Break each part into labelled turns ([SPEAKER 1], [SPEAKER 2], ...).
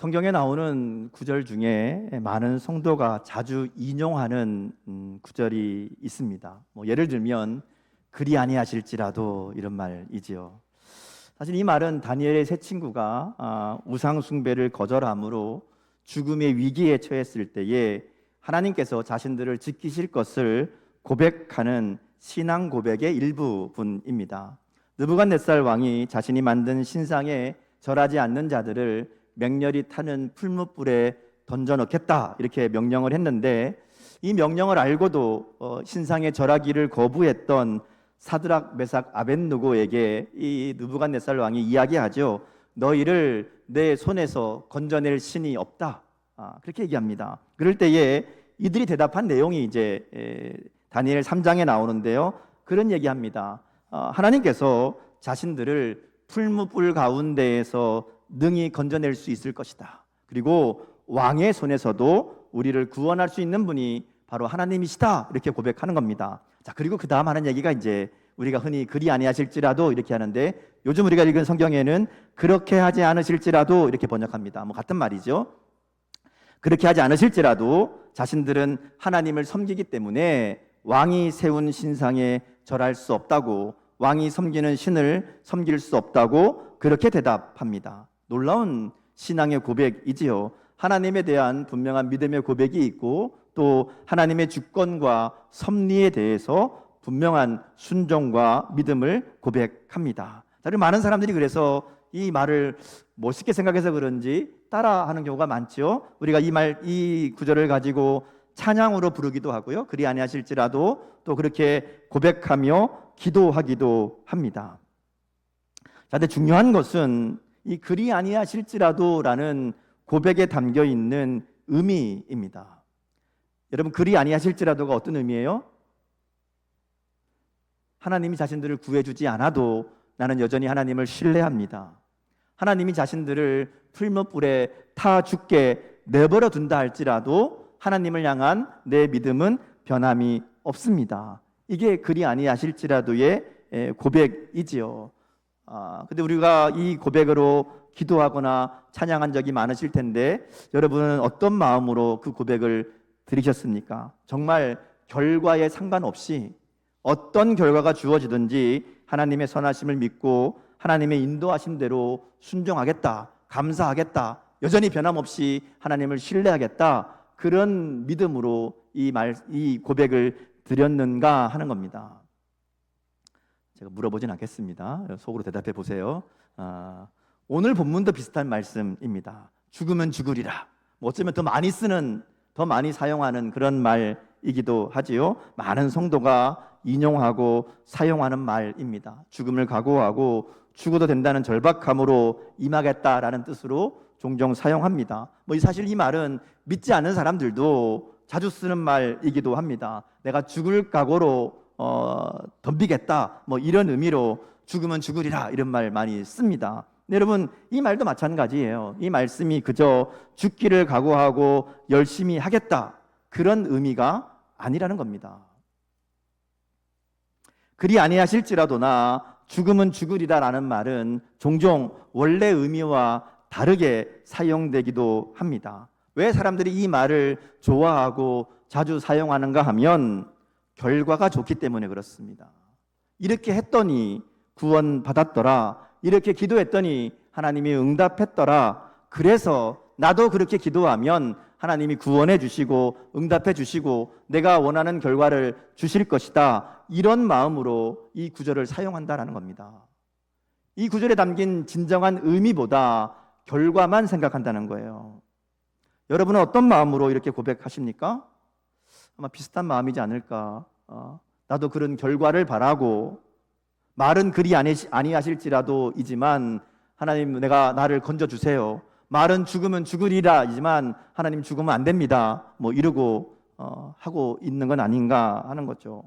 [SPEAKER 1] 성경에 나오는 구절 중에 많은 성도가 자주 인용하는 음, 구절이 있습니다. 뭐 예를 들면 그리 아니하실지라도 이런 말이지요. 사실 이 말은 다니엘의 세 친구가 아, 우상 숭배를 거절함으로 죽음의 위기에 처했을 때에 하나님께서 자신들을 지키실 것을 고백하는 신앙 고백의 일부분입니다. 느부갓네살 왕이 자신이 만든 신상에 절하지 않는 자들을 맹렬히 타는 풀무불에 던져 넣겠다 이렇게 명령을 했는데 이 명령을 알고도 어, 신상에 절하기를 거부했던 사드락 메삭 아벤누고에게 이 느부갓네살 왕이 이야기하죠. 너희를 내 손에서 건져낼 신이 없다. 아, 그렇게 얘기합니다. 그럴 때에 이들이 대답한 내용이 이제 에, 다니엘 3장에 나오는데요. 그런 얘기합니다. 어, 하나님께서 자신들을 풀무불 가운데에서 능히 건져낼 수 있을 것이다. 그리고 왕의 손에서도 우리를 구원할 수 있는 분이 바로 하나님이시다. 이렇게 고백하는 겁니다. 자, 그리고 그 다음 하는 얘기가 이제 우리가 흔히 그리 아니하실지라도 이렇게 하는데 요즘 우리가 읽은 성경에는 그렇게 하지 않으실지라도 이렇게 번역합니다. 뭐 같은 말이죠. 그렇게 하지 않으실지라도 자신들은 하나님을 섬기기 때문에 왕이 세운 신상에 절할 수 없다고 왕이 섬기는 신을 섬길 수 없다고 그렇게 대답합니다. 놀라운 신앙의 고백이지요. 하나님에 대한 분명한 믿음의 고백이 있고 또 하나님의 주권과 섭리에 대해서 분명한 순종과 믿음을 고백합니다. 자, 그리고 많은 사람들이 그래서 이 말을 멋있게 생각해서 그런지 따라하는 경우가 많죠. 우리가 이 말, 이 구절을 가지고 찬양으로 부르기도 하고요. 그리 아니하실지라도 또 그렇게 고백하며 기도하기도 합니다. 자, 근데 중요한 것은 이 그리 아니하실지라도라는 고백에 담겨 있는 의미입니다. 여러분 그리 아니하실지라도가 어떤 의미예요? 하나님이 자신들을 구해주지 않아도 나는 여전히 하나님을 신뢰합니다. 하나님이 자신들을 풀무불에 타 죽게 내버려 둔다 할지라도 하나님을 향한 내 믿음은 변함이 없습니다. 이게 그리 아니하실지라도의 고백이지요. 아, 근데 우리가 이 고백으로 기도하거나 찬양한 적이 많으실 텐데 여러분은 어떤 마음으로 그 고백을 들으셨습니까? 정말 결과에 상관없이 어떤 결과가 주어지든지 하나님의 선하심을 믿고 하나님의 인도하신 대로 순종하겠다, 감사하겠다, 여전히 변함없이 하나님을 신뢰하겠다 그런 믿음으로 이 말, 이 고백을 드렸는가 하는 겁니다. 제가 물어보진 않겠습니다. 속으로 대답해 보세요. 아, 오늘 본문도 비슷한 말씀입니다. 죽으면 죽으리라. 뭐 어쩌면 더 많이 쓰는, 더 많이 사용하는 그런 말이기도 하지요. 많은 성도가 인용하고 사용하는 말입니다. 죽음을 각오하고 죽어도 된다는 절박함으로 임하겠다라는 뜻으로 종종 사용합니다. 뭐 사실 이 말은 믿지 않는 사람들도 자주 쓰는 말이기도 합니다. 내가 죽을 각오로 어, 덤비겠다. 뭐 이런 의미로 죽으면 죽으리라 이런 말 많이 씁니다. 네, 여러분 이 말도 마찬가지예요. 이 말씀이 그저 죽기를 각오하고 열심히 하겠다 그런 의미가 아니라는 겁니다. 그리 아니하실지라도 나 죽음은 죽으리다라는 말은 종종 원래 의미와 다르게 사용되기도 합니다. 왜 사람들이 이 말을 좋아하고 자주 사용하는가 하면 결과가 좋기 때문에 그렇습니다. 이렇게 했더니 구원 받았더라. 이렇게 기도했더니 하나님이 응답했더라. 그래서 나도 그렇게 기도하면 하나님이 구원해 주시고 응답해 주시고 내가 원하는 결과를 주실 것이다. 이런 마음으로 이 구절을 사용한다라는 겁니다. 이 구절에 담긴 진정한 의미보다 결과만 생각한다는 거예요. 여러분은 어떤 마음으로 이렇게 고백하십니까? 아마 비슷한 마음이지 않을까. 어, 나도 그런 결과를 바라고 말은 그리 아니하실지라도 이지만 하나님 내가 나를 건져 주세요. 말은 죽으면 죽으리라이지만 하나님 죽으면 안 됩니다. 뭐 이러고 어, 하고 있는 건 아닌가 하는 거죠.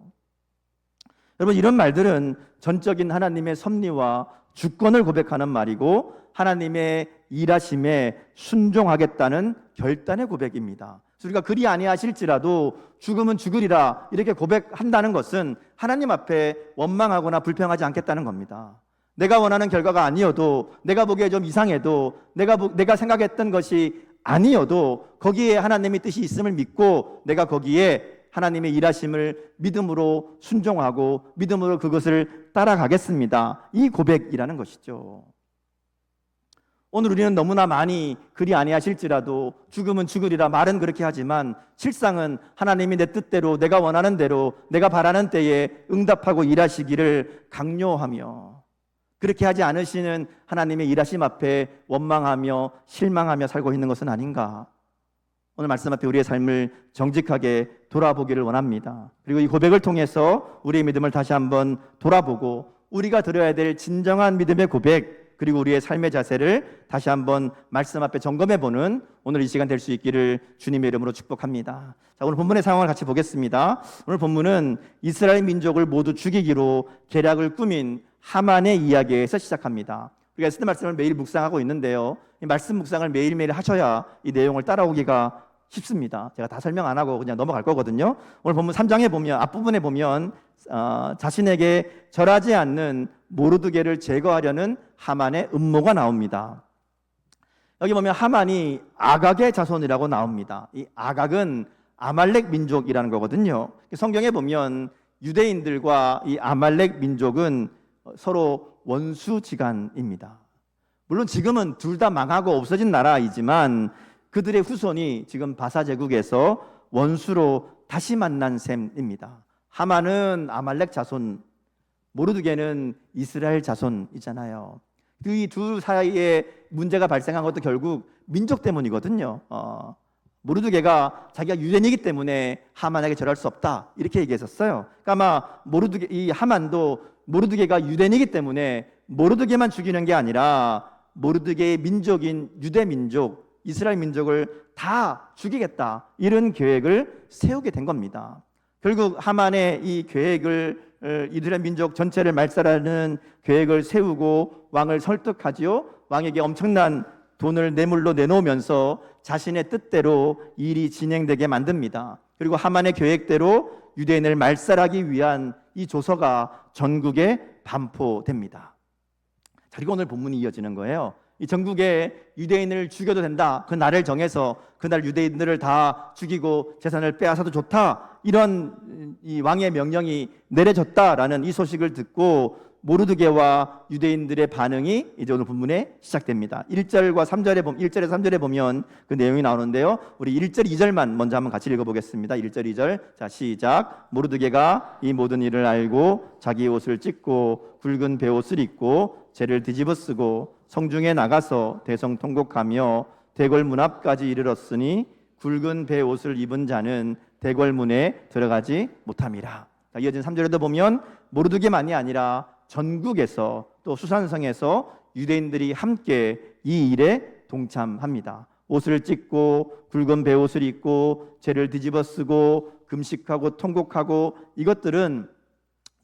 [SPEAKER 1] 여러분 이런 말들은 전적인 하나님의 섭리와 주권을 고백하는 말이고 하나님의 일하심에 순종하겠다는 결단의 고백입니다. 우리가 그리 아니하실지라도 죽으면 죽으리라 이렇게 고백한다는 것은 하나님 앞에 원망하거나 불평하지 않겠다는 겁니다. 내가 원하는 결과가 아니어도 내가 보기에 좀 이상해도 내가 보- 내가 생각했던 것이 아니어도 거기에 하나님의 뜻이 있음을 믿고 내가 거기에 하나님의 일하심을 믿음으로 순종하고 믿음으로 그것을 따라가겠습니다. 이 고백이라는 것이죠. 오늘 우리는 너무나 많이 그리 아니하실지라도 죽음은 죽으리라 말은 그렇게 하지만 실상은 하나님이 내 뜻대로 내가 원하는 대로 내가 바라는 때에 응답하고 일하시기를 강요하며 그렇게 하지 않으시는 하나님의 일하심 앞에 원망하며 실망하며 살고 있는 것은 아닌가? 오늘 말씀 앞에 우리의 삶을 정직하게 돌아보기를 원합니다. 그리고 이 고백을 통해서 우리의 믿음을 다시 한번 돌아보고 우리가 들어야 될 진정한 믿음의 고백 그리고 우리의 삶의 자세를 다시 한번 말씀 앞에 점검해 보는 오늘 이 시간 될 수 있기를 주님의 이름으로 축복합니다. 자, 오늘 본문의 상황을 같이 보겠습니다. 오늘 본문은 이스라엘 민족을 모두 죽이기로 계략을 꾸민 하만의 이야기에서 시작합니다. 우리가 쓰는 말씀을 매일 묵상하고 있는데요. 이 말씀 묵상을 매일매일 하셔야 이 내용을 따라오기가 쉽습니다. 제가 다 설명 안 하고 그냥 넘어갈 거거든요. 오늘 본문 3장에 보면 앞부분에 보면 어, 자신에게 절하지 않는 모르드게를 제거하려는 하만의 음모가 나옵니다. 여기 보면 하만이 아각의 자손이라고 나옵니다. 이 아각은 아말렉 민족이라는 거거든요. 성경에 보면 유대인들과 이 아말렉 민족은 서로 원수지간입니다. 물론 지금은 둘 다 망하고 없어진 나라이지만 그들의 후손이 지금 바사 제국에서 원수로 다시 만난 셈입니다. 하만은 아말렉 자손, 모르드게는 이스라엘 자손이잖아요. 그이두 사이에 문제가 발생한 것도 결국 민족 때문이거든요. 어, 모르드게가 자기가 유대인이기 때문에 하만에게 절할 수 없다 이렇게 얘기했었어요. 그러니까 아마 모르드게 이 하만도 모르드게가 유대인이기 때문에 모르드게만 죽이는 게 아니라 모르드게의 민족인 유대 민족, 이스라엘 민족을 다 죽이겠다 이런 계획을 세우게 된 겁니다. 결국 하만의 이 계획을 어, 이스라엘 민족 전체를 말살하는 계획을 세우고 왕을 설득하지요. 왕에게 엄청난 돈을 뇌물로 내놓으면서 자신의 뜻대로 일이 진행되게 만듭니다. 그리고 하만의 계획대로 유대인을 말살하기 위한 이 조서가 전국에 반포됩니다. 자, 그리고 오늘 본문이 이어지는 거예요. 이 전국에 유대인을 죽여도 된다. 그 날을 정해서 그날 유대인들을 다 죽이고 재산을 빼앗아도 좋다. 이런 이 왕의 명령이 내려졌다라는 이 소식을 듣고 모르드게와 유대인들의 반응이 이제 오늘 본문에 시작됩니다. 1절과 3절에 보면 1절에 3절에 보면 그 내용이 나오는데요. 우리 1절 2절만 먼저 한번 같이 읽어 보겠습니다. 1절 2절. 자, 시작. 모르드게가 이 모든 일을 알고 자기 옷을 찢고 굵은 베옷을 입고 죄를 뒤집어 쓰고 성중에 나가서 대성 통곡하며 대궐 문 앞까지 이르렀으니 굵은 베옷을 입은 자는 대궐 문에 들어가지 못함이라. 자, 이어진 3절에도 보면 모르드게만이 아니라 전국에서 또 수산성에서 유대인들이 함께 이 일에 동참합니다. 옷을 찢고 굵은 베옷을 입고 죄를 뒤집어 쓰고 금식하고 통곡하고 이것들은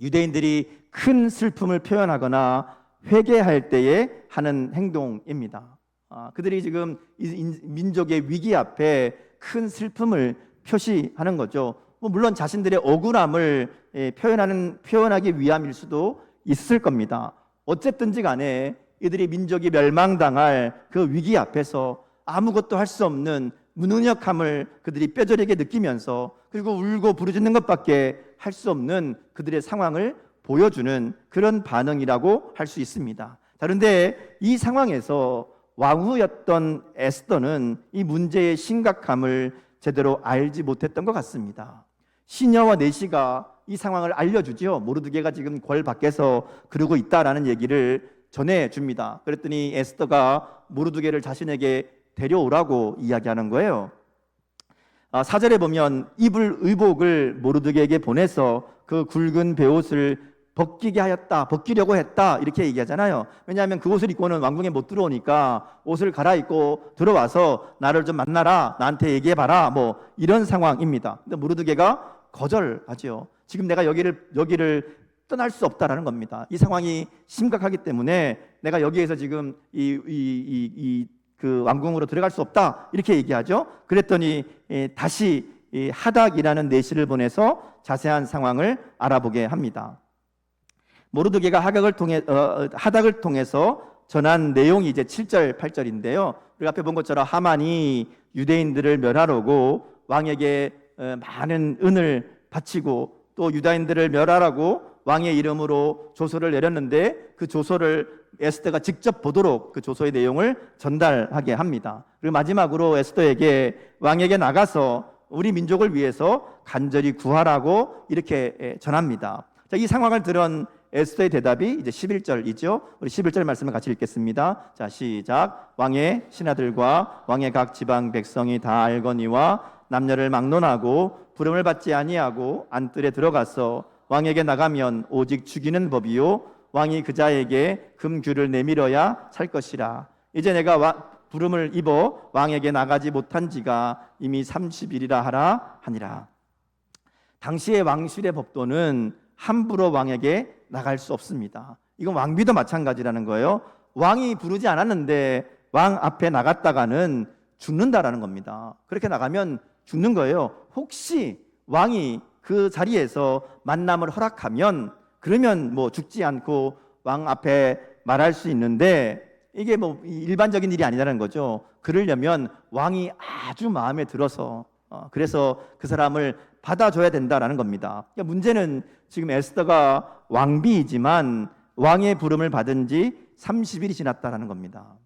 [SPEAKER 1] 유대인들이 큰 슬픔을 표현하거나 회개할 때에 하는 행동입니다. 아, 그들이 지금 민족의 위기 앞에 큰 슬픔을 표시하는 거죠. 뭐 물론 자신들의 억울함을 예, 표현하는 표현하기 위함일 수도 있을 겁니다. 어쨌든지 간에 이들이 민족이 멸망당할 그 위기 앞에서 아무것도 할 수 없는 무능력함을 그들이 뼈저리게 느끼면서 그리고 울고 부르짖는 것밖에 할 수 없는 그들의 상황을 보여주는 그런 반응이라고 할 수 있습니다. 자, 그런데 이 상황에서 왕후였던 에스더는 이 문제의 심각함을 제대로 알지 못했던 것 같습니다. 시녀와 내시가 이 상황을 알려주죠. 모르드게가 지금 궐 밖에서 그러고 있다라는 얘기를 전해줍니다. 그랬더니 에스더가 모르드게를 자신에게 데려오라고 이야기하는 거예요. 아, 사절에 보면 입을 의복을 모르드게에게 보내서 그 굵은 베옷을 벗기게 하였다, 벗기려고 했다 이렇게 얘기하잖아요. 왜냐하면 그 옷을 입고는 왕궁에 못 들어오니까 옷을 갈아입고 들어와서 나를 좀 만나라, 나한테 얘기해봐라, 뭐 이런 상황입니다. 근데 모르드게가 거절하지요. 지금 내가 여기를 여기를 떠날 수 없다라는 겁니다. 이 상황이 심각하기 때문에 내가 여기에서 지금 이 이이그 왕궁으로 들어갈 수 없다 이렇게 얘기하죠. 그랬더니 예, 다시 이 하닥이라는 내시를 보내서 자세한 상황을 알아보게 합니다. 모르드게가 하각을 통해 어, 어, 하닥을 통해서 전한 내용이 이제 7절, 8절인데요. 우리가 앞에 본 것처럼 하만이 유대인들을 멸하려고 왕에게 어, 많은 은을 바치고 또 유다인들을 멸하라고 왕의 이름으로 조서를 내렸는데 그 조서를 에스더가 직접 보도록 그 조서의 내용을 전달하게 합니다. 그리고 마지막으로 에스더에게 왕에게 나가서 우리 민족을 위해서 간절히 구하라고 이렇게 에, 전합니다. 자, 이 상황을 들은 에스더의 대답이 이제 11절이죠. 우리 11절 말씀을 같이 읽겠습니다. 자, 시작. 왕의 신하들과 왕의 각 지방 백성이 다 알거니와 남녀를 막론하고 부름을 받지 아니하고 안뜰에 들어가서 왕에게 나가면 오직 죽이는 법이요 왕이 그자에게 금규를 내밀어야 살 것이라. 이제 내가 와, 부름을 입어 왕에게 나가지 못한 지가 이미 30일이라 하라 하니라. 당시의 왕실의 법도는 함부로 왕에게 나갈 수 없습니다. 이건 왕비도 마찬가지라는 거예요. 왕이 부르지 않았는데 왕 앞에 나갔다가는 죽는다라는 겁니다. 그렇게 나가면 죽는 거예요. 혹시 왕이 그 자리에서 만남을 허락하면 그러면 뭐 죽지 않고 왕 앞에 말할 수 있는데 이게 뭐 일반적인 일이 아니라는 거죠. 그러려면 왕이 아주 마음에 들어서 어, 그래서 그 사람을 받아줘야 된다라는 겁니다. 그러니까 문제는 지금 에스더가 왕비이지만 왕의 부름을 받은 지 30일이 지났다라는 겁니다.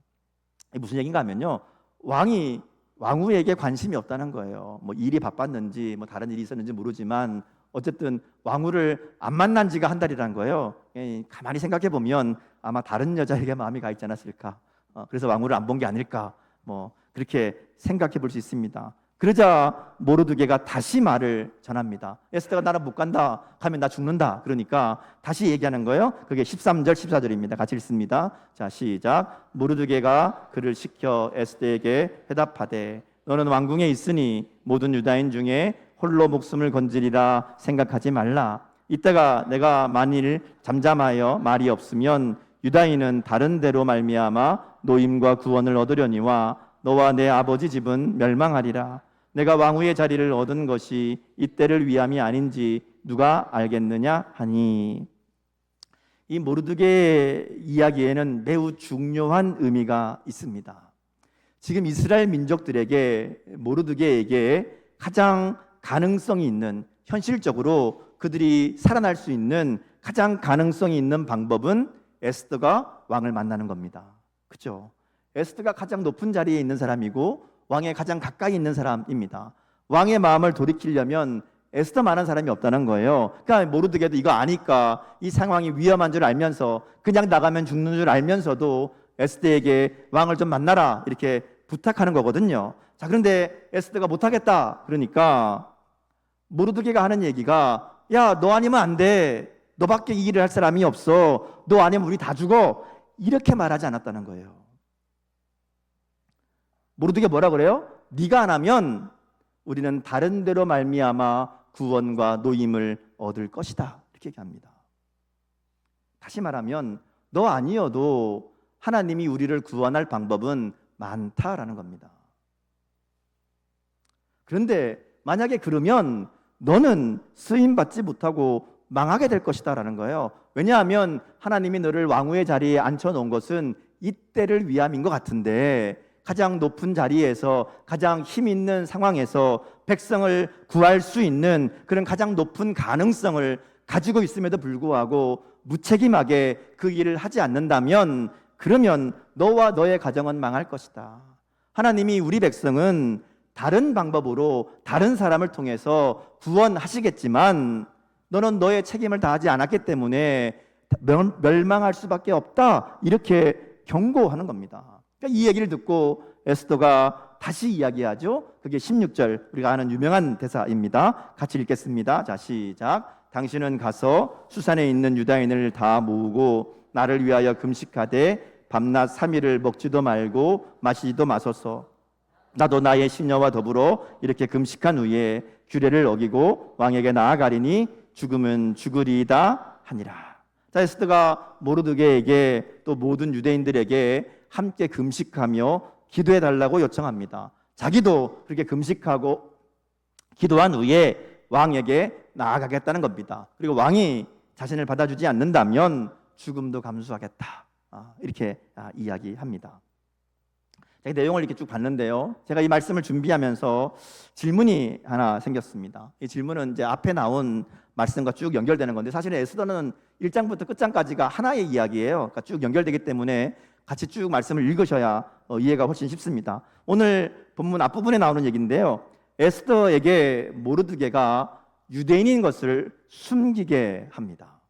[SPEAKER 1] 무슨 얘기인가 하면요. 왕이 왕후에게 관심이 없다는 거예요. 뭐 일이 바빴는지 뭐 다른 일이 있었는지 모르지만 어쨌든 왕후를 안 만난 지가 한 달이라는 거예요. 예, 가만히 생각해 보면 아마 다른 여자에게 마음이 가 있지 않았을까. 어, 그래서 왕후를 안 본 게 아닐까. 뭐 그렇게 생각해 볼 수 있습니다. 그러자 모르드게가 다시 말을 전합니다. 에스더가 나는 못 간다 하면 나 죽는다. 그러니까 다시 얘기하는 거예요. 그게 13절, 14절입니다. 같이 읽습니다. 자, 시작. 모르드게가 그를 시켜 에스더에게 대답하되 너는 왕궁에 있으니 모든 유다인 중에 홀로 목숨을 건지리라 생각하지 말라. 이때가 내가 만일 잠잠하여 말이 없으면 유다인은 다른 데로 말미암아 노임과 구원을 얻으려니와 너와 내 아버지 집은 멸망하리라. 내가 왕후의 자리를 얻은 것이 이때를 위함이 아닌지 누가 알겠느냐 하니 이 모르드게의 이야기에는 매우 중요한 의미가 있습니다. 지금 이스라엘 민족들에게 모르드게에게 가장 가능성이 있는 현실적으로 그들이 살아날 수 있는 가장 가능성이 있는 방법은 에스더가 왕을 만나는 겁니다. 그죠? 에스더가 가장 높은 자리에 있는 사람이고 왕에 가장 가까이 있는 사람입니다. 왕의 마음을 돌이키려면 에스더만한 사람이 없다는 거예요. 그러니까 모르드게도 이거 아니까 이 상황이 위험한 줄 알면서 그냥 나가면 죽는 줄 알면서도 에스더에게 왕을 좀 만나라 이렇게 부탁하는 거거든요. 자 그런데 에스더가 못하겠다 그러니까 모르드게가 하는 얘기가 야 너 아니면 안 돼. 너밖에 이 일을 할 사람이 없어. 너 아니면 우리 다 죽어. 이렇게 말하지 않았다는 거예요. 모르드게 뭐라 그래요? 네가 안 하면 우리는 다른 데로 말미암아 구원과 노임을 얻을 것이다. 이렇게 얘기합니다. 다시 말하면 너 아니어도 하나님이 우리를 구원할 방법은 많다라는 겁니다. 그런데 만약에 그러면 너는 쓰임 받지 못하고 망하게 될 것이다라는 거예요. 왜냐하면 하나님이 너를 왕후의 자리에 앉혀 놓은 것은 이때를 위함인 것 같은데 가장 높은 자리에서 가장 힘 있는 상황에서 백성을 구할 수 있는 그런 가장 높은 가능성을 가지고 있음에도 불구하고 무책임하게 그 일을 하지 않는다면 그러면 너와 너의 가정은 망할 것이다. 하나님이 우리 백성은 다른 방법으로 다른 사람을 통해서 구원하시겠지만 너는 너의 책임을 다하지 않았기 때문에 멸망할 수밖에 없다. 이렇게 경고하는 겁니다. 그러니까 이 얘기를 듣고 에스더가 다시 이야기하죠. 그게 16절 우리가 아는 유명한 대사입니다. 같이 읽겠습니다. 자, 시작. 당신은 가서 수산에 있는 유다인을 다 모으고 나를 위하여 금식하되 밤낮 3일을 먹지도 말고 마시지도 마소서. 나도 나의 시녀와 더불어 이렇게 금식한 후에 규례를 어기고 왕에게 나아가리니 죽으면 죽으리이다 하니라. 자, 에스더가 모르드게에게 또 모든 유대인들에게 함께 금식하며 기도해 달라고 요청합니다. 자기도 그렇게 금식하고 기도한 후에 왕에게 나아가겠다는 겁니다. 그리고 왕이 자신을 받아주지 않는다면 죽음도 감수하겠다. 아, 이렇게 아, 이야기합니다. 자, 이 내용을 이렇게 쭉 봤는데요. 제가 이 말씀을 준비하면서 질문이 하나 생겼습니다. 이 질문은 이제 앞에 나온 말씀과 쭉 연결되는 건데 사실은 에스더는 1장부터 끝장까지가 하나의 이야기예요. 그러니까 쭉 연결되기 때문에 같이 쭉 말씀을 읽으셔야 어, 이해가 훨씬 쉽습니다. 오늘 본문 앞부분에 나오는 얘기인데요. 에스더에게 모르드게가 유대인인 것을 숨기게 합니다.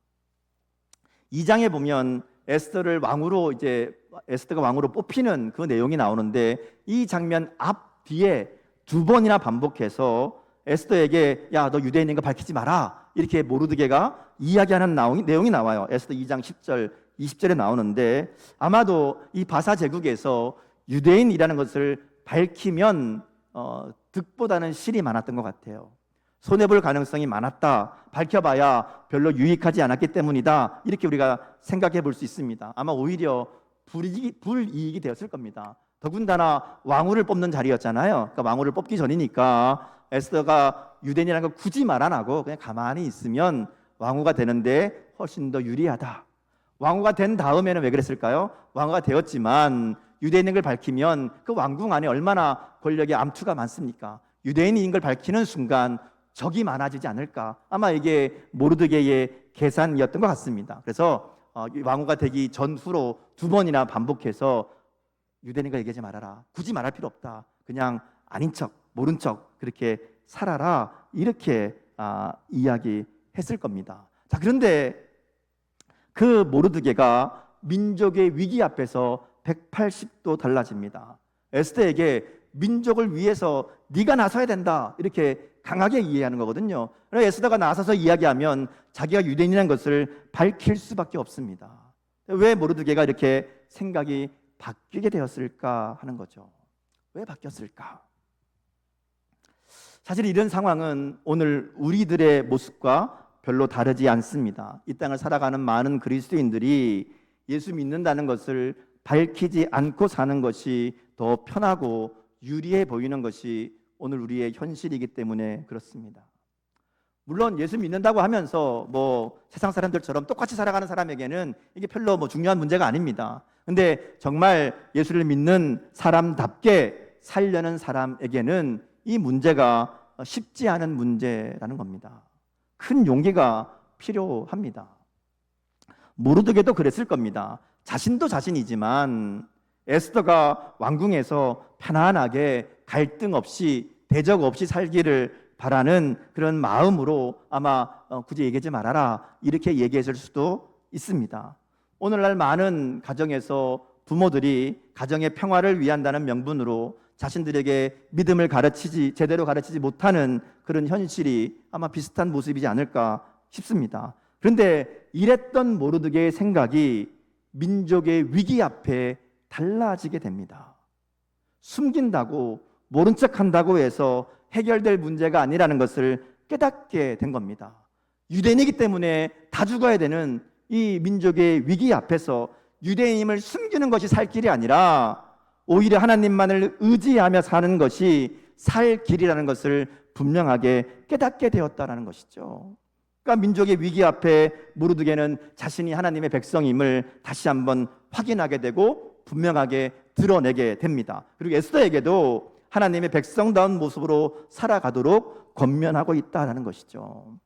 [SPEAKER 1] 2장에 보면 에스더를 왕으로 이제 에스더가 왕으로 뽑히는 그 내용이 나오는데 이 장면 앞 뒤에 두 번이나 반복해서 에스더에게 야 너 유대인인 거 밝히지 마라 이렇게 모르드게가 이야기하는 내용이 나와요. 에스더 2장 10절 20절에 나오는데 아마도 이 바사 제국에서 유대인이라는 것을 밝히면 어, 득보다는 실이 많았던 것 같아요. 손해볼 가능성이 많았다. 밝혀봐야 별로 유익하지 않았기 때문이다. 이렇게 우리가 생각해 볼 수 있습니다. 아마 오히려 불이익이, 불이익이 되었을 겁니다. 더군다나 왕후를 뽑는 자리였잖아요. 그러니까 왕후를 뽑기 전이니까 에스더가 유대인이라는 걸 굳이 말 안 하고 그냥 가만히 있으면 왕후가 되는데 훨씬 더 유리하다. 왕후가 된 다음에는 왜 그랬을까요? 왕후가 되었지만 유대인인 걸 밝히면 그 왕궁 안에 얼마나 권력의 암투가 많습니까? 유대인인 걸 밝히는 순간 적이 많아지지 않을까? 아마 이게 모르드게의 계산이었던 것 같습니다. 그래서 어, 왕후가 되기 전후로 두 번이나 반복해서 유대인인 걸 얘기하지 말아라. 굳이 말할 필요 없다. 그냥 아닌 척, 모른 척 그렇게 살아라. 이렇게 아, 이야기했을 겁니다. 자, 그런데 그 모르드게가 민족의 위기 앞에서 180도 달라집니다. 에스더에게 민족을 위해서 네가 나서야 된다 이렇게 강하게 이해하는 거거든요. 에스더가 나서서 이야기하면 자기가 유대인이라는 것을 밝힐 수밖에 없습니다. 왜 모르드게가 이렇게 생각이 바뀌게 되었을까 하는 거죠. 왜 바뀌었을까? 사실 이런 상황은 오늘 우리들의 모습과 별로 다르지 않습니다. 이 땅을 살아가는 많은 그리스도인들이 예수 믿는다는 것을 밝히지 않고 사는 것이 더 편하고 유리해 보이는 것이 오늘 우리의 현실이기 때문에 그렇습니다. 물론 예수 믿는다고 하면서 뭐 세상 사람들처럼 똑같이 살아가는 사람에게는 이게 별로 뭐 중요한 문제가 아닙니다. 근데 정말 예수를 믿는 사람답게 살려는 사람에게는 이 문제가 쉽지 않은 문제라는 겁니다. 큰 용기가 필요합니다. 모르드게도 그랬을 겁니다. 자신도 자신이지만 에스더가 왕궁에서 편안하게 갈등 없이 대적 없이 살기를 바라는 그런 마음으로 아마 어, 굳이 얘기하지 말아라 이렇게 얘기했을 수도 있습니다. 오늘날 많은 가정에서 부모들이 가정의 평화를 위한다는 명분으로 자신들에게 믿음을 가르치지 제대로 가르치지 못하는 그런 현실이 아마 비슷한 모습이지 않을까 싶습니다. 그런데 이랬던 모르드게의 생각이 민족의 위기 앞에 달라지게 됩니다. 숨긴다고 모른 척 한다고 해서 해결될 문제가 아니라는 것을 깨닫게 된 겁니다. 유대인이기 때문에 다 죽어야 되는 이 민족의 위기 앞에서 유대인임을 숨기는 것이 살 길이 아니라 오히려 하나님만을 의지하며 사는 것이 살 길이라는 것을 분명하게 깨닫게 되었다라는 것이죠. 그러니까 민족의 위기 앞에 무르드게는 자신이 하나님의 백성임을 다시 한번 확인하게 되고 분명하게 드러내게 됩니다. 그리고 에스더에게도 하나님의 백성다운 모습으로 살아가도록 권면하고 있다라는 것이죠.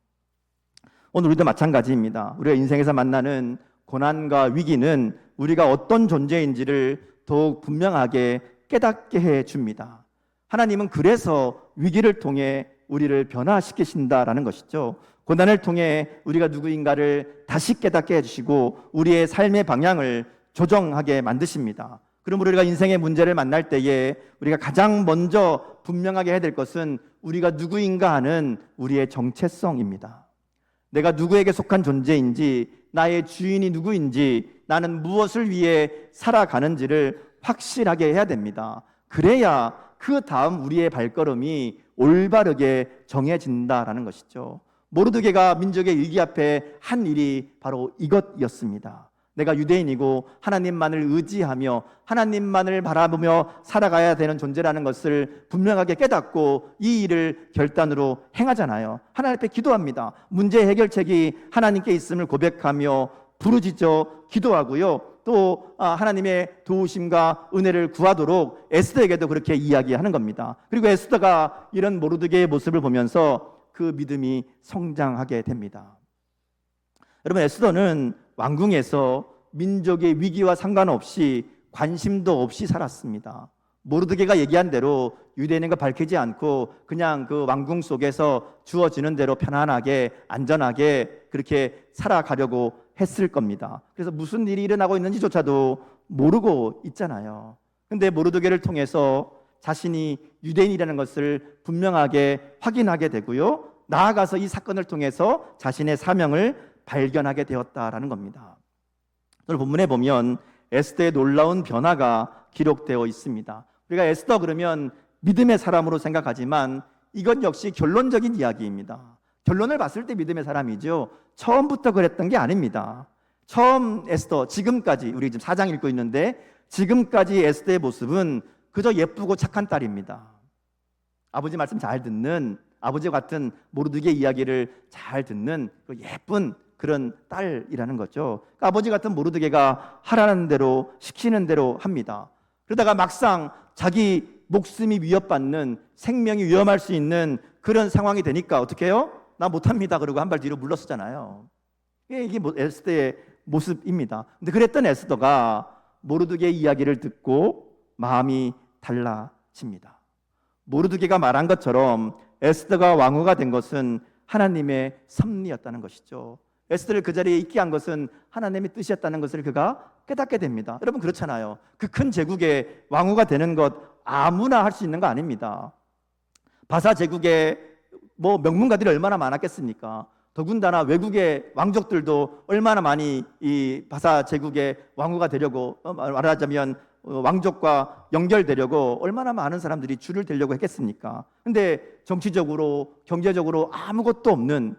[SPEAKER 1] 오늘 우리도 마찬가지입니다. 우리가 인생에서 만나는 고난과 위기는 우리가 어떤 존재인지를 더욱 분명하게 깨닫게 해 줍니다. 하나님은 그래서 위기를 통해 우리를 변화시키신다라는 것이죠. 고난을 통해 우리가 누구인가를 다시 깨닫게 해주시고 우리의 삶의 방향을 조정하게 만드십니다. 그럼 우리가 인생의 문제를 만날 때에 우리가 가장 먼저 분명하게 해야 될 것은 우리가 누구인가 하는 우리의 정체성입니다. 내가 누구에게 속한 존재인지, 나의 주인이 누구인지, 나는 무엇을 위해 살아가는지를 확실하게 해야 됩니다. 그래야 그 다음 우리의 발걸음이 올바르게 정해진다라는 것이죠. 모르드게가 민족의 위기 앞에 한 일이 바로 이것이었습니다. 내가 유대인이고 하나님만을 의지하며 하나님만을 바라보며 살아가야 되는 존재라는 것을 분명하게 깨닫고 이 일을 결단으로 행하잖아요. 하나님 앞에 기도합니다. 문제 해결책이 하나님께 있음을 고백하며 부르짖어 기도하고요. 또 아, 하나님의 도우심과 은혜를 구하도록 에스더에게도 그렇게 이야기하는 겁니다. 그리고 에스더가 이런 모르드게의 모습을 보면서 그 믿음이 성장하게 됩니다. 여러분 에스더는 왕궁에서 민족의 위기와 상관없이 관심도 없이 살았습니다. 모르드게가 얘기한 대로 유대인과 밝히지 않고 그냥 그 왕궁 속에서 주어지는 대로 편안하게 안전하게 그렇게 살아가려고 했을 겁니다. 그래서 무슨 일이 일어나고 있는지조차도 모르고 있잖아요. 근데 모르드게를 통해서 자신이 유대인이라는 것을 분명하게 확인하게 되고요. 나아가서 이 사건을 통해서 자신의 사명을 발견하게 되었다라는 겁니다. 오늘 본문에 보면 에스더의 놀라운 변화가 기록되어 있습니다. 우리가 에스더 그러면 믿음의 사람으로 생각하지만 이건 역시 결론적인 이야기입니다. 결론을 봤을 때 믿음의 사람이죠. 처음부터 그랬던 게 아닙니다. 처음 에스더 지금까지 우리 지금 사장 읽고 있는데 지금까지 에스더의 모습은 그저 예쁘고 착한 딸입니다. 아버지 말씀 잘 듣는 아버지 같은 모르드게 이야기를 잘 듣는 그 예쁜 그런 딸이라는 거죠. 그러니까 아버지 같은 모르드게가 하라는 대로 시키는 대로 합니다. 그러다가 막상 자기 목숨이 위협받는 생명이 위험할 수 있는 그런 상황이 되니까 어떻게 해요? 나 못합니다. 그리고 한 발 뒤로 물러서잖아요. 이게 이게 뭐 에스더의 모습입니다. 근데 그랬던 에스더가 모르드게의 이야기를 듣고 마음이 달라집니다. 모르드게가 말한 것처럼 에스더가 왕후가 된 것은 하나님의 섭리였다는 것이죠. 에스더를 그 자리에 있게 한 것은 하나님의 뜻이었다는 것을 그가 깨닫게 됩니다. 여러분 그렇잖아요. 그 큰 제국의 왕후가 되는 것 아무나 할 수 있는 거 아닙니다. 바사 제국의 뭐 명문가들이 얼마나 많았겠습니까? 더군다나 외국의 왕족들도 얼마나 많이 이 바사 제국의 왕후가 되려고 어, 말하자면 어, 왕족과 연결되려고 얼마나 많은 사람들이 줄을 대려고 했겠습니까? 근데 정치적으로 경제적으로 아무것도 없는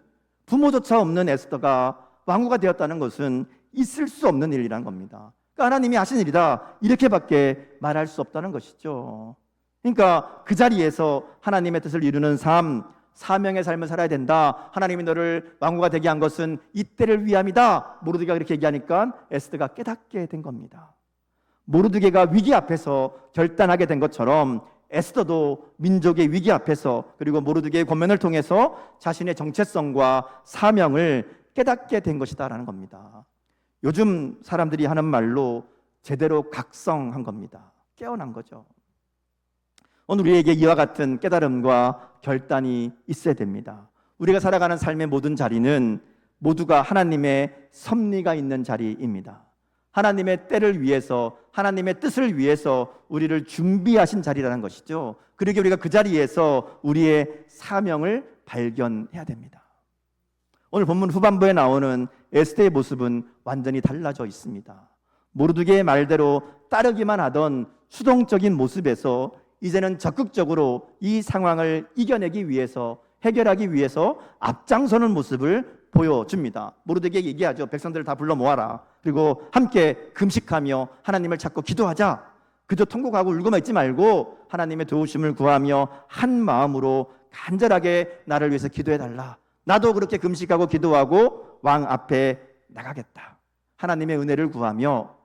[SPEAKER 1] 부모조차 없는 에스더가 왕후가 되었다는 것은 있을 수 없는 일이란 겁니다. 그러니까 하나님이 하신 일이다 이렇게밖에 말할 수 없다는 것이죠. 그러니까 그 자리에서 하나님의 뜻을 이루는 삶, 사명의 삶을 살아야 된다. 하나님이 너를 왕후가 되게 한 것은 이때를 위함이다. 모르드게가 그렇게 얘기하니까 에스더가 깨닫게 된 겁니다. 모르드게가 위기 앞에서 결단하게 된 것처럼 에스더도 민족의 위기 앞에서 그리고 모르드게의 권면을 통해서 자신의 정체성과 사명을 깨닫게 된 것이다라는 겁니다. 요즘 사람들이 하는 말로 제대로 각성한 겁니다. 깨어난 거죠. 오늘 우리에게 이와 같은 깨달음과 결단이 있어야 됩니다. 우리가 살아가는 삶의 모든 자리는 모두가 하나님의 섭리가 있는 자리입니다. 하나님의 때를 위해서 하나님의 뜻을 위해서 우리를 준비하신 자리라는 것이죠. 그러기 우리가 그 자리에서 우리의 사명을 발견해야 됩니다. 오늘 본문 후반부에 나오는 에스테의 모습은 완전히 달라져 있습니다. 모르드게의 말대로 따르기만 하던 수동적인 모습에서 이제는 적극적으로 이 상황을 이겨내기 위해서 해결하기 위해서 앞장서는 모습을 보여줍니다. 모르드게 얘기하죠. 백성들을 다 불러 모아라. 그리고 함께 금식하며 하나님을 찾고 기도하자. 그저 통곡하고 울고만 있지 말고 하나님의 도우심을 구하며 한 마음으로 간절하게 나를 위해서 기도해 달라. 나도 그렇게 금식하고 기도하고 왕 앞에 나가겠다. 하나님의 은혜를 구하며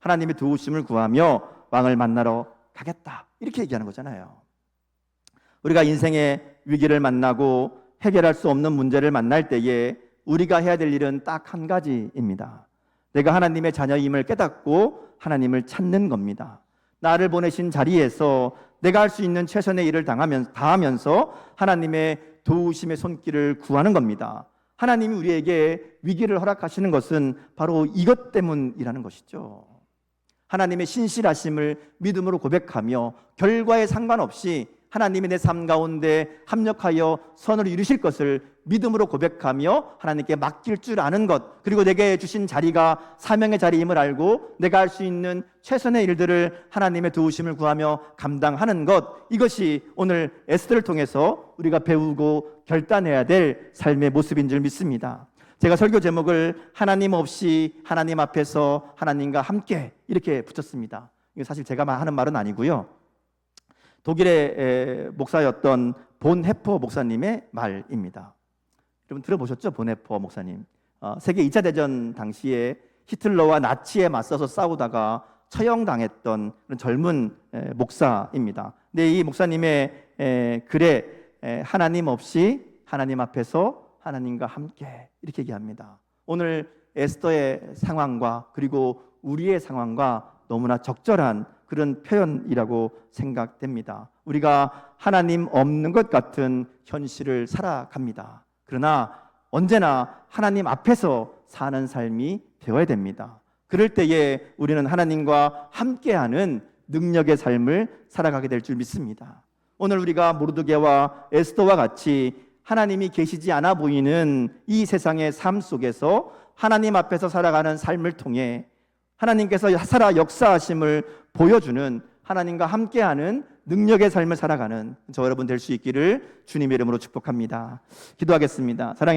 [SPEAKER 1] 하나님의 도우심을 구하며 왕을 만나러 가겠다. 이렇게 얘기하는 거잖아요. 우리가 인생의 위기를 만나고 해결할 수 없는 문제를 만날 때에 우리가 해야 될 일은 딱 한 가지입니다. 내가 하나님의 자녀임을 깨닫고 하나님을 찾는 겁니다. 나를 보내신 자리에서 내가 할 수 있는 최선의 일을 당하면, 다하면서 하나님의 도우심의 손길을 구하는 겁니다. 하나님이 우리에게 위기를 허락하시는 것은 바로 이것 때문이라는 것이죠. 하나님의 신실하심을 믿음으로 고백하며 결과에 상관없이 하나님이 내 삶 가운데 합력하여 선을 이루실 것을 믿음으로 고백하며 하나님께 맡길 줄 아는 것 그리고 내게 주신 자리가 사명의 자리임을 알고 내가 할 수 있는 최선의 일들을 하나님의 도우심을 구하며 감당하는 것 이것이 오늘 에스더를 통해서 우리가 배우고 결단해야 될 삶의 모습인 줄 믿습니다. 제가 설교 제목을 하나님 없이 하나님 앞에서 하나님과 함께 이렇게 붙였습니다. 이거 사실 제가 하는 말은 아니고요. 독일의 에, 목사였던 본 해퍼 목사님의 말입니다. 여러분 들어보셨죠? 본 해퍼 목사님. 어, 세계 2차 대전 당시에 히틀러와 나치에 맞서서 싸우다가 처형당했던 그런 젊은 에, 목사입니다. 근데 이 목사님의 에, 글에 에, 하나님 없이 하나님 앞에서 하나님과 함께 이렇게 얘기합니다. 오늘 에스더의 상황과 그리고 우리의 상황과 너무나 적절한 그런 표현이라고 생각됩니다. 우리가 하나님 없는 것 같은 현실을 살아갑니다. 그러나 언제나 하나님 앞에서 사는 삶이 되어야 됩니다. 그럴 때에 우리는 하나님과 함께하는 능력의 삶을 살아가게 될 줄 믿습니다. 오늘 우리가 모르드게와 에스더와 같이 하나님이 계시지 않아 보이는 이 세상의 삶 속에서 하나님 앞에서 살아가는 삶을 통해 하나님께서 살아 역사하심을 보여주는 하나님과 함께하는 능력의 삶을 살아가는 저 여러분 될 수 있기를 주님의 이름으로 축복합니다. 기도하겠습니다. 사랑의